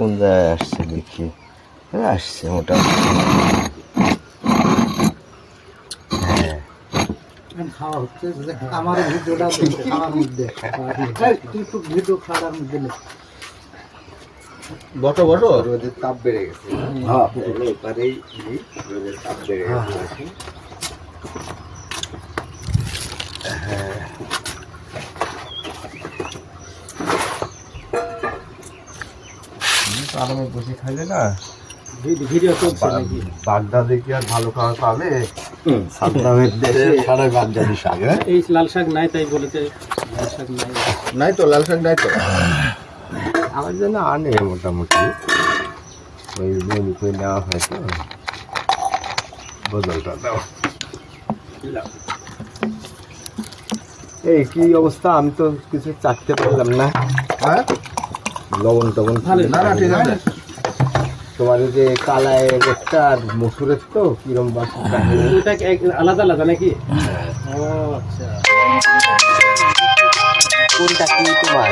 কোন জায়গায় আসছে দেখি। আসছে মোটামুটি। হ্যাঁ। খাওয়া হচ্ছে আমার ভিডিওটা খাওয়ার মধ্যে তুই একটু ভিডিও খাওয়ার মধ্যে বটো বটো? রোদের তাপ বেড়ে গেছে। হ্যাঁ। এবারেই রোদের তাপ বেড়ে গেছে। আরামে বসে খাইলে না ভিড- ভিডিও চলছে নাকি? বাগদা দেখি আর ভালো খাওয়া পাবে। সাদ্দামের দেশে সারাই বাগদাদি শাক হ্যাঁ? এই লাল শাক নাই তাই বলেছে। লাল শাক নাই। নাই তো লাল শাক নাই তো। আমার জন্য আনে মোটামুটি। ওই বমি করে নেওয়া হয় তো। বদলটা দাও। এই কি অবস্থা? আমি তো কিছু চাকতে পারলাম না। হ্যাঁ? লবণ টবণ ভালো। না না ঠিক আছে। তোমার ওই যে কালায় একটা আর মসুরের তো কিরম আলাদা আলাদা নাকি? ও আচ্ছা। কোনটা কি তোমার